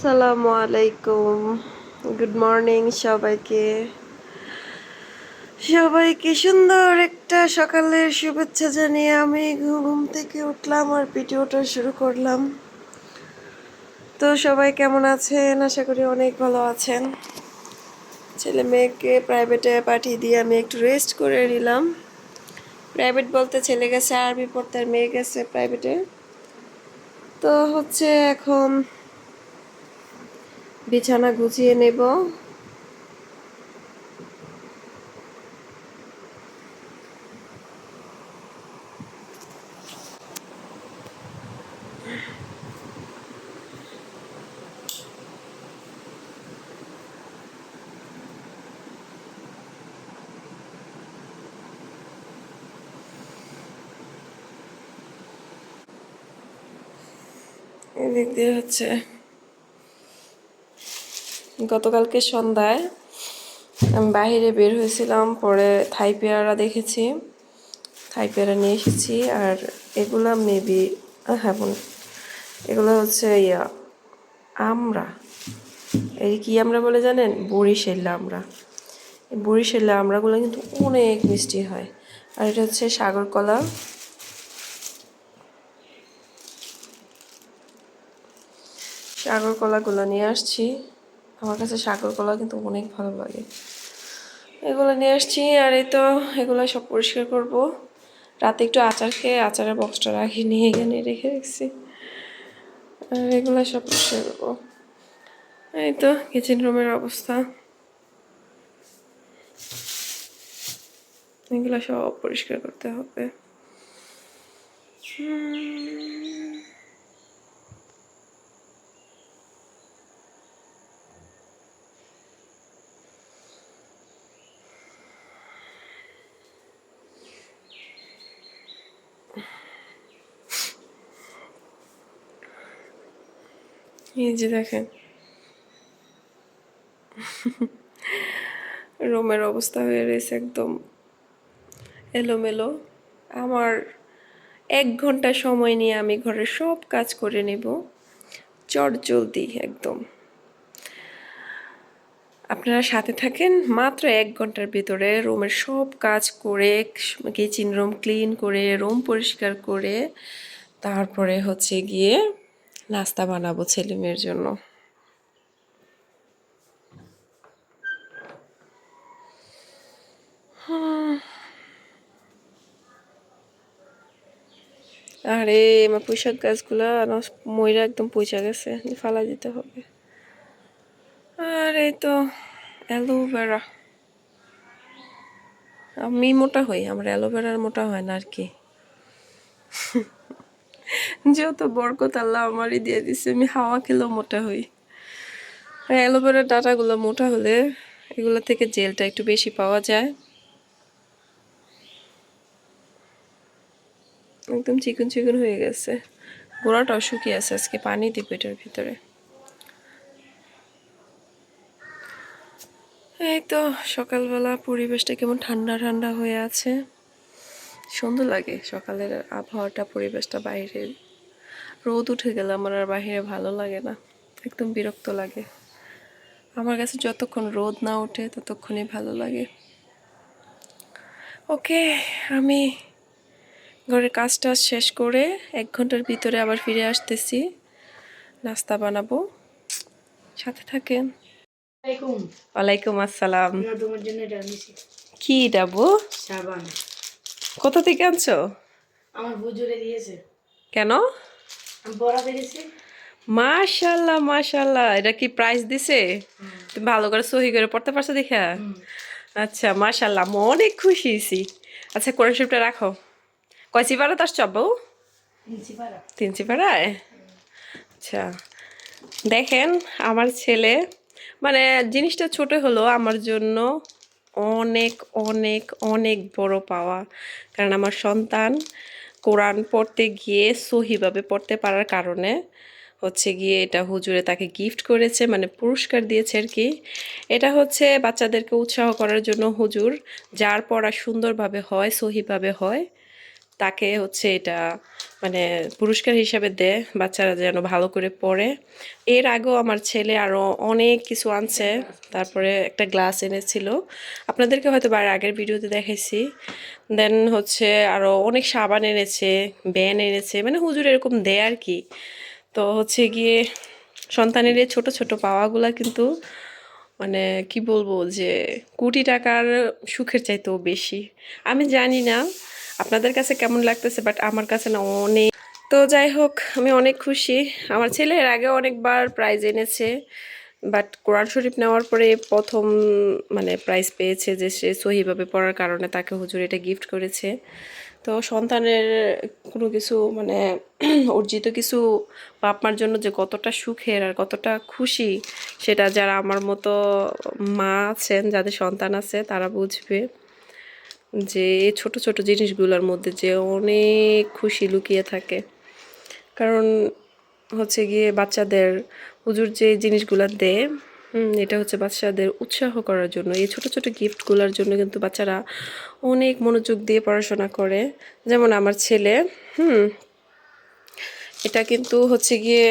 আসসালামু আলাইকুম। Good morning সবাইকে। সবাইকে সুন্দর একটা সকালের শুভেচ্ছা জানিয়ে আমি ঘুম থেকে উঠলাম আর ভিডিওটা শুরু করলাম। তো সবাই কেমন আছেন? আশা করি অনেক ভালো আছেন। ছেলে মেয়েকে প্রাইভেটে পাঠিয়ে দিয়ে আমি একটু রেস্ট করে নিলাম। প্রাইভেট বলতে ছেলে গেছে আরবি পড়তে আর মেয়ে গেছে প্রাইভেটে তো হচ্ছে এখন বিছানা গুছিয়ে নেব। দিয়ে হচ্ছে গতকালকে সন্ধ্যায় আমি বাইরে বের হয়েছিলাম, পরে থাই পেয়ারা দেখেছি। থাই পেয়ারা নিয়ে এসেছি, আর এগুলা মেবি হ্যাঁ বোন, এগুলো হচ্ছে ইয়া আমরা এই কি আমরা বলে জানেন? বরিশাল্লা আমরা এই বরিশাল্লা আমরাগুলো কিন্তু অনেক মিষ্টি হয়। আর এটা হচ্ছে সাগর কলা সাগর কলাগুলো নিয়ে আসছি। আমার কাছে সাগর কলা কিন্তু অনেক ভালো লাগে। এগুলো নিয়ে আসছি আর এই তো এগুলো সব পরিষ্কার করব। রাতে একটু আচার খেয়ে আচারের বক্সটা রাখি, নিয়ে এখানে রেখে রেখেছি আর এগুলো সব পরিষ্কার করব। এই তো কিচেন রুমের অবস্থা। এগুলো সব পরিষ্কার করতে হবে। হুম। এই যে দেখেন। রুমের অবস্থা হয়ে রয়েছে একদম এলোমেলো। আমার এক ঘণ্টা সময় নিয়ে আমি ঘরের সব কাজ করে নেব। চট জলদি একদম। আপনারা সাথে থাকেন মাত্র এক ঘণ্টার ভিতরে রুমের সব কাজ করে কিচেন রুম ক্লিন করে রুম পরিষ্কার করে, তারপরে হচ্ছে গিয়ে নাস্তা বানাবো ছেলে মেয়ের জন্য। আরে, আমার পুঁইশাক গাছগুলা ময়রা একদম পচা গেছে। ফালা দিতে হবে। আর এই তো, অ্যালোভেরা। আমি মোটা হই, আমার অ্যালোভেরার মোটা হয় না আর কি। যেহেতু বরকত আল্লাহ আমারই দিয়ে দিছে, আমি হাওয়া খেলেও মোটা হই। অ্যালোভেরার ডাটাগুলো মোটা হলে এগুলো থেকে জেলটা একটু বেশি পাওয়া যায়। একদম চিকন চিকন হয়ে গেছে। গোড়াটাও শুকিয়ে আছে, আজকে পানি দিব এটার ভিতরে। এই তো সকালবেলা পরিবেশটা কেমন ঠান্ডা ঠান্ডা হয়ে আছে। সুন্দর লাগে সকালের আবহাওয়াটা, পরিবেশটা বাইরে। রোদ উঠে গেলে আমার আর বাইরে ভালো লাগে না। একদম বিরক্ত লাগে। আমার কাছে যতক্ষণ রোদ না ওঠে ততক্ষণই ভালো লাগে। ওকে আমি ঘরের কাজ টাজ শেষ করে এক ঘণ্টার ভিতরে আবার ফিরে আসতেছি। নাস্তা বানাবো। সাথে থাকেন। ওয়ালাইকুম। আসসালাম। তোমার জন্য কি ডাবো? সাবান। কোথা থেকে আনছো? আমার হুজুরে দিয়েছে। কেন? মাশাল্লাহ মাশাল্লাহ। এটা কি প্রাইস দিছে? তুমি ভালো করে সহি করে পড়তে পারছ দেখা? আচ্ছা মাশাল্লাহ আমি অনেক খুশি হয়েছি। আচ্ছা কোরআন শরীফটা রাখো। কয় চিপারাত আসছো আব্বু? পারা তিন চিপারায় আচ্ছা। দেখেন আমার ছেলে মানে জিনিসটা ছোট হলো আমার জন্য অনেক অনেক অনেক বড় পাওয়া। কারণ আমার সন্তান কোরআন পড়তে গিয়ে সহিভাবে পড়তে পারার কারণে হচ্ছে গিয়ে এটা হুজুরে তাকে গিফট করেছে মানে পুরস্কার দিয়েছে আর কি। এটা হচ্ছে বাচ্চাদেরকে উৎসাহ করার জন্য হুজুর, যার পড়া সুন্দরভাবে হয়, সহিভাবে হয় তাকে হচ্ছে এটা মানে পুরস্কার হিসাবে দেয় বাচ্চারা যেন ভালো করে পড়ে। এর আগেও আমার ছেলে আরও অনেক কিছু আনছে, তারপরে একটা গ্লাস এনেছিল। আপনাদেরকে হয়তো বার আগের ভিডিওতে দেখাইছি। দেন হচ্ছে আরও অনেক সাবান এনেছে, ব্যান এনেছে মানে হুজুর এরকম দেয় আর কি। তো হচ্ছে গিয়ে সন্তানের এই ছোটো ছোটো পাওয়াগুলা কিন্তু মানে কি বলব যে কোটি টাকার সুখের চাইতেও বেশি। আমি জানি না আপনাদের কাছে কেমন লাগতেছে? বাট আমার কাছে না অনেক তো যাই হোক, আমি অনেক খুশি। আমার ছেলে এর আগে অনেকবার প্রাইজ এনেছে। বাট কোরআন শরীফ নেওয়ার পরে প্রথম মানে প্রাইজ পেয়েছে যে সে সহিভাবে পড়ার কারণে তাকে হুজুর এটা গিফট করেছে। তো সন্তানের কোনো কিছু মানে অর্জিত কিছু বাপ মার জন্য যে কতটা সুখের আর কতটা খুশি, সেটা যারা আমার মতো মা আছেন, যাদের সন্তান আছে, তারা বুঝবে। যে ছোট ছোট জিনিসগুলোর মধ্যে যে অনেক খুশি লুকিয়ে থাকে। কারণ হচ্ছে গিয়ে বাচ্চাদের হুজুর যে জিনিসগুলো দেয় এটা হচ্ছে বাচ্চাদের উৎসাহ করার জন্য। এই ছোট ছোট গিফটগুলোর জন্য কিন্তু বাচ্চারা অনেক মনোযোগ দিয়ে পড়াশোনা করে। যেমন আমার ছেলে, হুম, এটা কিন্তু হচ্ছে গিয়ে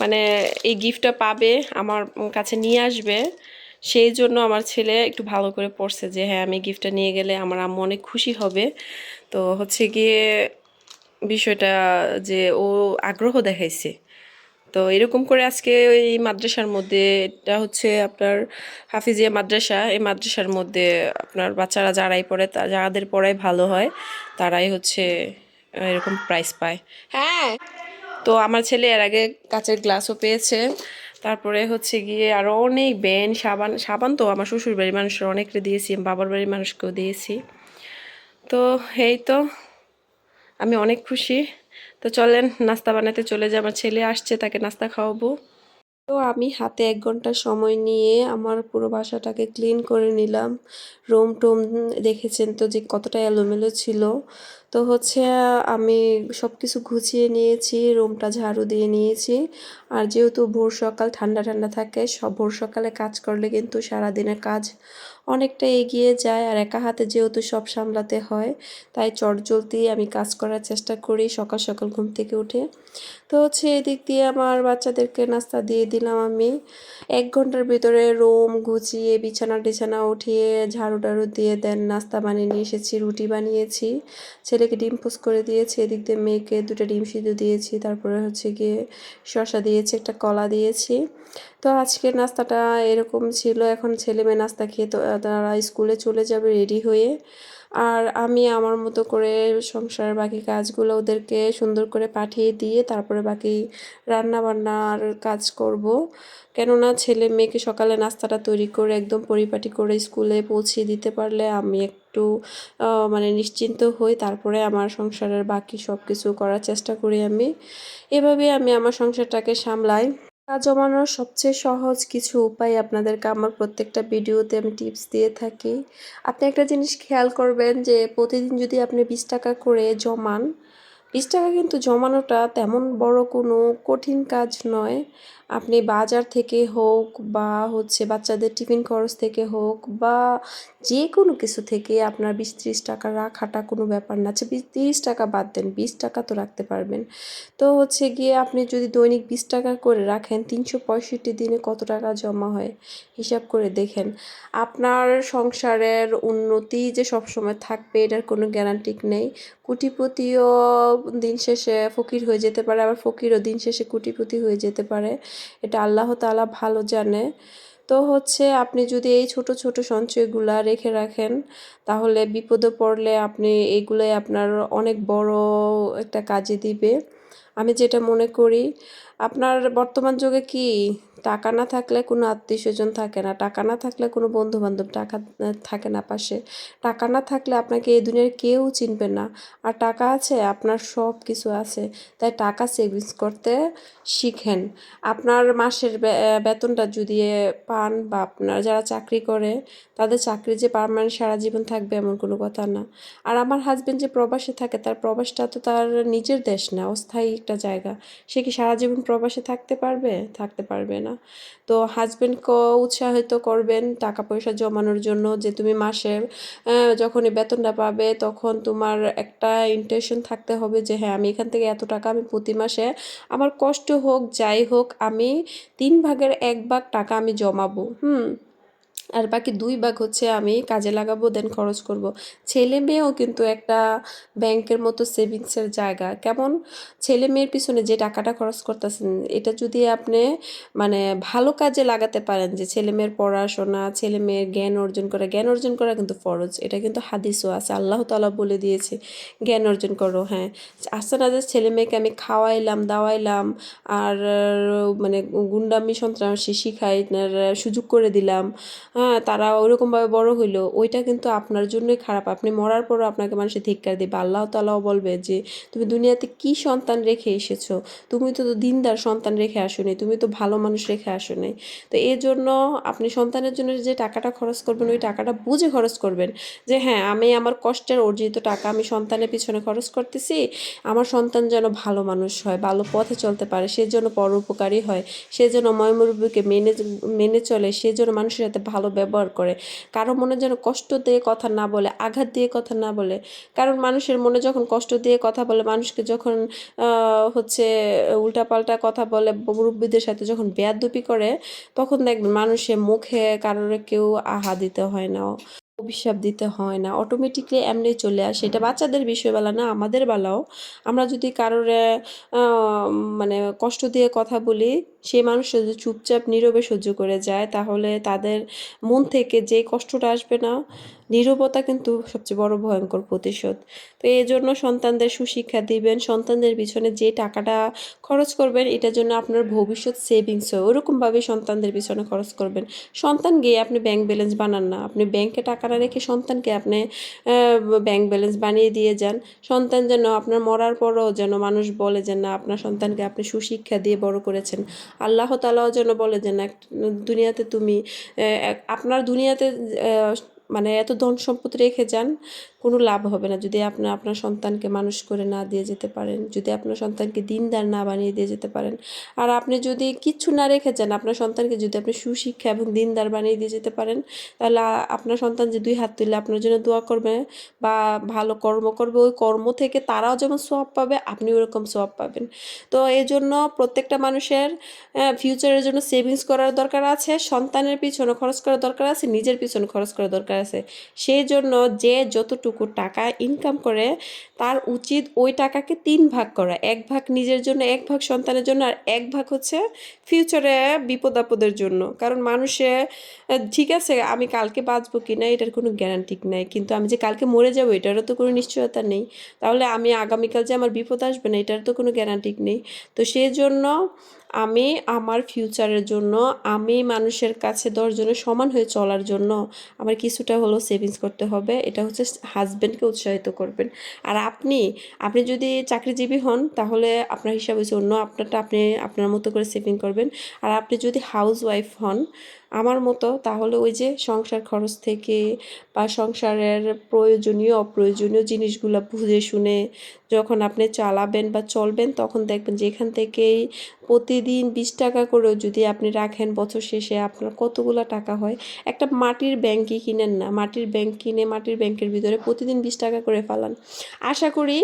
মানে এই গিফটটা পাবে, আমার কাছে নিয়ে আসবে। সেই জন্য আমার ছেলে একটু ভালো করে পড়ছে যে হ্যাঁ আমি গিফটটা নিয়ে গেলে আমার আম্মু অনেক খুশি হবে। তো হচ্ছে গিয়ে বিষয়টা যে ও আগ্রহ দেখাইছে। তো এরকম করে আজকে এই মাদ্রাসার মধ্যে এটা হচ্ছে আপনার হাফিজিয়া মাদ্রাসা এই মাদ্রাসার মধ্যে আপনার বাচ্চারা যারাই পড়ে তা যাদের পড়ায় ভালো হয় তারাই হচ্ছে এরকম প্রাইজ পায়। হ্যাঁ। তো আমার ছেলে এর আগে কাচের গ্লাসও পেয়েছে। তারপরে হচ্ছে গিয়ে আরও অনেক ব্যান সাবান সাবান তো আমার শ্বশুর বাড়ির মানুষের অনেকটা দিয়েছি বাবার বাড়ির মানুষকেও দিয়েছি। তো এই তো, আমি অনেক খুশি। তো চলেন, নাস্তা বানাতে চলে যাই, আমার ছেলে আসছে, তাকে নাস্তা খাওয়াবো। তো আমি হাতে এক ঘণ্টা সময় নিয়ে আমার পুরো বাসাটাকে ক্লিন করে নিলাম। রুম টুম দেখেছেন তো যে কতটা এলোমেলো ছিল। তো হচ্ছে, আমি সব কিছু গুছিয়ে নিয়েছি, রুমটা ঝাড়ু দিয়ে নিয়েছি। আর যেহেতু ভোর সকাল, ঠান্ডা ঠান্ডা থাকে, সব ভোর সকালে কাজ করলে কিন্তু সারাদিনের কাজ অনেকটা এগিয়ে যায়। আর একা হাতে যেহেতু সব সামলাতে হয়, তাই চটজলদি আমি কাজ করার চেষ্টা করি সকাল সকাল ঘুম থেকে উঠে। তো হচ্ছে, এদিক দিয়ে আমার বাচ্চাদেরকে নাস্তা দিয়ে দিলাম আমি। এক ঘণ্টার ভিতরে রুম গুছিয়ে বিছানা টিছানা উঠিয়ে ঝাড়ু টাড়ু দিয়ে দেন, নাস্তা বানিয়ে নিয়ে এসেছি, রুটি বানিয়েছি। ছেলেকে ডিম পোস্ট করে দিয়েছি, এদিক দিয়ে মেয়েকে দুটো ডিম সিদ্ধ দিয়েছি, তারপরে হচ্ছে গিয়ে শশা দিয়েছি, একটা কলা দিয়েছি। তো আজকের নাস্তাটা এরকম ছিল, এখন ছেলে মেয়ে নাস্তা খেয়ে তো, তারা স্কুলে চলে যাবে রেডি হয়ে। আর আমি আমার মতো করে সংসারের বাকি কাজগুলো ওদেরকে সুন্দর করে পাঠিয়ে দিয়ে তারপরে বাকি রান্না বান্নার কাজ করব। কেননা ছেলে মেয়েকে সকালে নাস্তাটা তৈরি করে একদম পরিপাটি করে স্কুলে পৌঁছে দিতে পারলে আমি একটু মানে নিশ্চিন্ত হই। তারপরে আমার সংসারের বাকি সব কিছু করার চেষ্টা করি আমি। এভাবে আমি আমার সংসারটাকে সামলাই। টাকা জমানোর সবচেয়ে সহজ কিছু উপায় আপনাদেরকে আমার প্রত্যেকটা ভিডিওতে আমি টিপস দিয়ে থাকি। আপনি একটা জিনিস খেয়াল করবেন যে প্রতিদিন যদি আপনি বিশ টাকা করে জমান, বিশ টাকা কিন্তু জমানোটা তেমন বড় কোনো কঠিন কাজ নয়। আপনি বাজার থেকে হোক বা হচ্ছে বাচ্চাদের টিফিন খরচ থেকে হোক বা যে কোনো কিছু থেকে আপনার বিশ ত্রিশ টাকা রাখাটা কোনো ব্যাপার না। আচ্ছা বিশ তিরিশ টাকা বাদ দেন, বিশ টাকা তো রাখতে পারবেন। তো হচ্ছে গিয়ে আপনি যদি দৈনিক বিশ টাকা করে রাখেন, তিনশো পঁয়ষট্টি দিনে কত টাকা জমা হয় হিসাব করে দেখেন। আপনার সংসারের উন্নতি যে সবসময় থাকবে এটার কোনো গ্যারান্টি নেই। কুটিপতিও দিন শেষে ফকির হয়ে যেতে পারে, আবার ফকিরও দিন শেষে কুটিপতি হয়ে যেতে পারে। এটা আল্লাহ তালা ভালো জানে। তো হচ্ছে আপনি যদি এই ছোট ছোট সঞ্চয়গুলা রেখে রাখেন, তাহলে বিপদে পড়লে আপনি এগুলোই আপনার অনেক বড় একটা কাজে দিবে। আমি যেটা মনে করি আপনার বর্তমান যুগে কি টাকা না থাকলে কোনো আত্মীয় স্বজন থাকে না? টাকা না থাকলে কোনো বন্ধু বান্ধব টাকা থাকে না পাশে। টাকা না থাকলে আপনাকে এই দুনিয়ার কেউ চিনবে না। আর টাকা আছে, আপনার সব কিছু আছে। তাই টাকা সেভিংস করতে শিখেন। আপনার মাসের বেতনটা যদি পান বা আপনার যারা চাকরি করে, তাদের চাকরি যে পারমানেন্ট সারা জীবন থাকবে এমন কোনো কথা না। আর আমার হাজবেন্ড যে প্রবাসে থাকে, তার প্রবাসটা তো তার নিজের দেশ না, অস্থায়ী একটা জায়গা। সে কি সারা জীবন প্রবাসে থাকতে পারবে? থাকতে পারবে না। তো হাজব্যান্ডকে উৎসাহিত করবেন টাকা পয়সা জমানোর জন্য যে তুমি মাসে যখনই বেতনটা পাবে তখন তোমার একটা ইন্টেনশন থাকতে হবে যে হ্যাঁ আমি এখান থেকে এত টাকা আমি প্রতি মাসে আমার কষ্ট হোক, যাই হোক, আমি তিন ভাগের এক ভাগ টাকা আমি জমাবো। হুম? আর বাকি দুই ভাগ হচ্ছে আমি কাজে লাগাবো দেন খরচ করব। ছেলে মেয়েও কিন্তু একটা ব্যাংকের মতো সেভিংসের জায়গা। কেমন? ছেলে মেয়ের পিছনে যে টাকাটা খরচ করতেছেন, এটা যদি আপনি মানে ভালো কাজে লাগাতে পারেন, যে ছেলে মেয়ের পড়াশোনা, ছেলে মেয়ের জ্ঞান অর্জন করা, জ্ঞান অর্জন করা কিন্তু ফরজ। এটা কিন্তু হাদিসও আছে, আল্লাহ তাআলা বলে দিয়েছে, জ্ঞান অর্জন করো হ্যাঁ। আসছে না, যে ছেলে মেয়েকে আমি খাওয়াইলাম, দাওয়াইলাম, আর মানে গুন্ডামি, সন্ত্রাসী শিখাই সুযোগ করে দিলাম হ্যাঁ তারা ওইরকমভাবে বড় হইল, ওইটা কিন্তু আপনার জন্যই খারাপ। আপনি মরার পরও আপনাকে মানুষে ধিক্কার দেবে। আল্লাহ তালাও বলবে যে, তুমি দুনিয়াতে কি সন্তান রেখে এসেছ? তুমি তো দিনদার সন্তান রেখে আসোনি, তুমি তো ভালো মানুষ রেখে আসোনি। তো এই জন্য আপনি সন্তানের জন্য যে টাকাটা খরচ করবেন, ওই টাকাটা বুঝে খরচ করবেন যে হ্যাঁ আমি আমার কষ্টের অর্জিত টাকা আমি সন্তানের পিছনে খরচ করতেছি। আমার সন্তান যেন ভালো মানুষ হয়, ভালো পথে চলতে পারে, সে যেন পরোপকারী হয়, সে যেন ময়মুরব্বীকে মেনে মেনে চলে, সে যেন মানুষের সাথে ভালো ব্যবহার করে। কারও মনে যেন কষ্ট দিয়ে কথা না বলে, আঘাত দিয়ে কথা না বলে। কারণ মানুষের মনে যখন কষ্ট দিয়ে কথা বলে, মানুষকে যখন হচ্ছে উল্টাপাল্টা কথা বলে, মুরব্বীদের সাথে যখন বেয়াদুপি করে, তখন দেখবেন মানুষের মুখে কারোর কেউ আহা দিতে হয় না। অভিশাপ দিতে হয় না অটোমেটিকলি এমনি চলে আসে। এটা বাচ্চাদের বিষয়বেলা না, আমাদের বেলাও। আমরা যদি কারোর মানে কষ্ট দিয়ে কথা বলি, সেই মানুষ যদি চুপচাপ, নীরবে সহ্য করে যায়, তাহলে তাদের মন থেকে যে কষ্টটা আসবে না নীরবতা কিন্তু সবচেয়ে বড় ভয়ঙ্কর প্রতিশোধ। তো এই জন্য সন্তানদের সুশিক্ষা দিবেন, সন্তানদের পিছনে যে টাকাটা খরচ করবেন, এটার জন্য আপনার ভবিষ্যৎ সেভিংস হয় ওরকমভাবে সন্তানদের পিছনে খরচ করবেন। সন্তান গিয়ে আপনি ব্যাংক ব্যালেন্স বানান না। আপনি ব্যাংকে টাকা না রেখে সন্তানকে আপনি ব্যাংক ব্যালেন্স বানিয়ে দিয়ে যান। সন্তান যেন আপনার মরার পরও যেন মানুষ বলে যে না, আপনার সন্তানকে আপনি সুশিক্ষা দিয়ে বড় করেছেন। আল্লাহ তালাও যেন বলে যে না, দুনিয়াতে তুমি আপনার দুনিয়াতে মানে এত ধন সম্পদ রেখে যান, কোনো লাভ হবে না। যদি আপনি, আপনার সন্তানকে মানুষ করে না দিয়ে যেতে পারেন, যদি আপনার সন্তানকে দিনদার না বানিয়ে দিয়ে যেতে পারেন, আর আপনি যদি কিচ্ছু না রেখে যান, আপনার সন্তানকে যদি আপনি সুশিক্ষা এবং দিনদার বানিয়ে দিয়ে যেতে পারেন, তাহলে আপনার সন্তান যে দুই হাত তুলে আপনার জন্য দোয়া করবে বা ভালো কর্ম করবে, ওই কর্ম থেকে তারাও যেমন সোয়াব পাবে আপনি ওরকম সোয়াব পাবেন। তো এই জন্য প্রত্যেকটা মানুষের ফিউচারের জন্য সেভিংস করার দরকার আছে, সন্তানের পিছনে খরচ করার দরকার আছে, নিজের পিছনে খরচ করার দরকার আছে। সেই জন্য যে যতটুকু টাকা ইনকাম করে, তার উচিত ওই টাকাকে তিন ভাগ করা। এক ভাগ নিজের জন্য, এক ভাগ সন্তানের জন্য, আর এক ভাগ হচ্ছে ফিউচারে বিপদ আপদের জন্য। কারণ মানুষে ঠিক আছে, আমি কালকে বাঁচবো কি না, এটার কোনো গ্যারান্টি নাই। কিন্তু আমি যে কালকে মরে যাব, এটারও তো কোনো নিশ্চয়তা নেই। তাহলে আমি আগামীকাল যে আমার বিপদ আসবে না, এটার তো কোনো গ্যারান্টি নেই। তো সেই জন্য আমি আমার ফিউচারের জন্য, আমি মানুষের কাছে দশজনের সমান হয়ে চলার জন্য আমার কিছুটা হলো সেভিংস করতে হবে। এটা হচ্ছে হাজব্যান্ডকে উৎসাহিত করবেন। আর আপনি আপনি যদি চাকরিজীবী হন, তাহলে আপনার হিসাব হচ্ছে অন্য, আপনারটা আপনি, আপনার মতো করে সেভিং করবেন। আর আপনি যদি হাউস ওয়াইফ হন আমার মতো, তাহলে ওই যে সংসার খরচ থেকে বা সংসারের প্রয়োজনীয়, অপ্রয়োজনীয় জিনিসগুলো বুঝে শুনে যখন আপনি চালাবেন বা চলবেন, তখন দেখবেন যে এখান থেকেই প্রতিদিন বিশ টাকা করেও যদি আপনি রাখেন, বছর শেষে আপনার কতগুলো টাকা হয়? একটা মাটির ব্যাংকই কিনেন না। মাটির ব্যাংক কিনে মাটির ব্যাংকের ভিতরে প্রতিদিন বিশ টাকা করে ফালান। আশা করি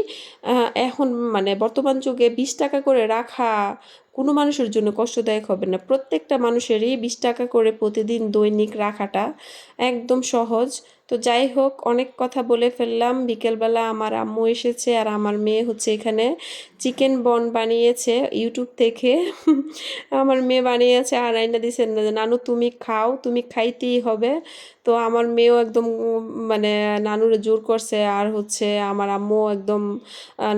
এখন মানে বর্তমান যুগে বিশ টাকা করে রাখা কোনো মানুষের জন্য কষ্টদায়ক হবে না। প্রত্যেকটা মানুষেরই বিশ টাকা করে প্রতিদিন দৈনিক রাখাটা একদম সহজ। তো যাই হোক, অনেক কথা বলে ফেললাম। বিকেলবেলা আমার আম্মু এসেছে আর আমার মেয়ে হচ্ছে এখানে চিকেন বন বানিয়েছে ইউটিউব থেকে। আমার মেয়ে বানিয়েছে আর আইনা দিছে, নানু, তুমি খাও, তুমি খাইতেই হবে। তো আমার মেয়েও একদম মানে নানুর জোর করছে আর হচ্ছে আমার আম্মু একদম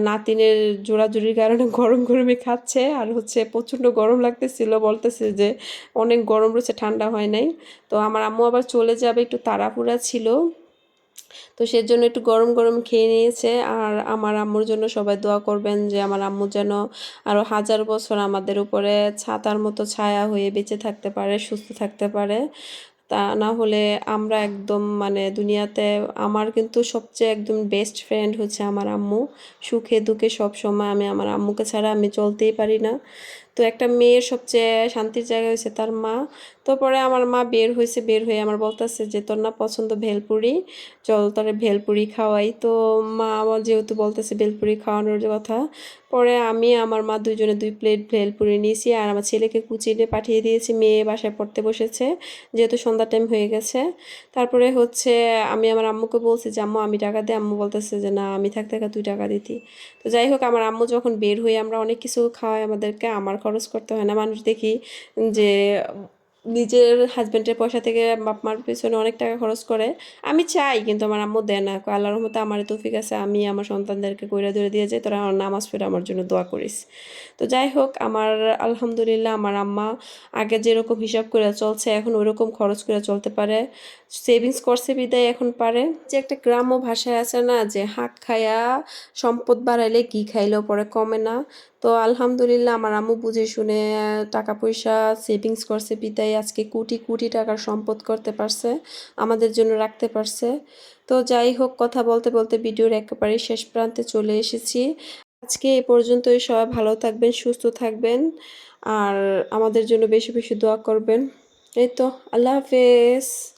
নাতিনের জোড়াজুড়ির কারণে গরম গরমে খাচ্ছে আর হচ্ছে প্রচণ্ড গরম লাগতেছিল, বলতেছে যে অনেক গরম রয়েছে, ঠান্ডা হয় নাই। তো আমার আম্মু আবার চলে যাবে, একটু তাড়াহুড়া ছিল। তো সেজন্য একটু গরম গরম খেয়ে নিয়েছে। আর আমার আম্মুর জন্য সবাই দোয়া করবেন যে আমার আম্মু যেন আরও হাজার বছর আমাদের উপরে ছাতার মতো ছায়া হয়ে বেঁচে থাকতে পারে, সুস্থ থাকতে পারে। তা না হলে আমরা একদম মানে দুনিয়াতে আমার কিন্তু সবচেয়ে একদম বেস্ট ফ্রেন্ড হচ্ছে আমার আম্মু। সুখে দুঃখে সব সময় আমি আমার আম্মুকে ছাড়া আমি চলতেই পারি না। তো একটা মেয়ের সবচেয়ে শান্তির জায়গা হয়েছে তার মা। তো পরে আমার মা বের হয়েছে বের হয়ে আমার বলতেছে যে, তোর না পছন্দ ভেলপুরি? চল তোরে ভেলপুরি খাওয়াই। তো মা আমার যেহেতু বলতেছে ভেলপুরি খাওয়ানোর কথা, পরে আমি আমার মা দুজনে দুই প্লেট ভেলপুরি নিয়েছি আর আমার ছেলেকে কুচিয়ে পাঠিয়ে দিয়েছি। মেয়ে বাসায় পড়তে বসেছে, যেহেতু সন্ধ্যা টাইম হয়ে গেছে। তারপরে হচ্ছে আমি আমার আম্মুকে বলছি যে, আম্মু, আমি টাকা দিই আম্মু বলতেছে যে, না, আমি থাকতে থাকা, তুই টাকা দিতি। তো যাই হোক, আমার আম্মু যখন বের হয়ে আমরা অনেক কিছু খাওয়াই আমাদেরকে, আমার খরচ করতে হয় না। মানুষ দেখি যে নিজের হাজব্যান্ডের পয়সা থেকে বাপ মার পেছনে অনেক টাকা খরচ করে। আমি চাই, কিন্তু আমার আম্মু দেয় না। আল্লাহর রহমতে আমার তৌফিক আছে। আমি আমার সন্তানদেরকে কইরা ধরে দিয়ে যাই, তোরা নামাজ পড়ে আমার জন্য দোয়া করিস। তো যাই হোক, আমার আলহামদুলিল্লাহ আমার আম্মা আগে যেরকম হিসাব করে চলছে, এখন ওইরকম খরচ করে চলতে পারে। সেভিংস করছে, বিদায় এখন পারে। যে একটা গ্রাম্য ভাষায় আছে না, যে হাঁক খায়া সম্পদ বাড়াইলে কি খাইলেও পরে কমে না। তো আলহামদুলিল্লাহ আমার আম্মু বুঝে শুনে টাকা পয়সা সেভিংস করছে, বিদায় আজকে কোটি কোটি টাকার সম্পদ করতে পারছে, আমাদের জন্য রাখতে পারছে। তো যাই হোক, কথা বলতে বলতে ভিডিওর একেবারে শেষ প্রান্তে চলে এসেছি। আজকে এ পর্যন্তই, সবাই ভালো থাকবেন, সুস্থ থাকবেন, আর আমাদের জন্য বেশি বেশি দোয়া করবেন। এই তো, আল্লাহ হাফেজ।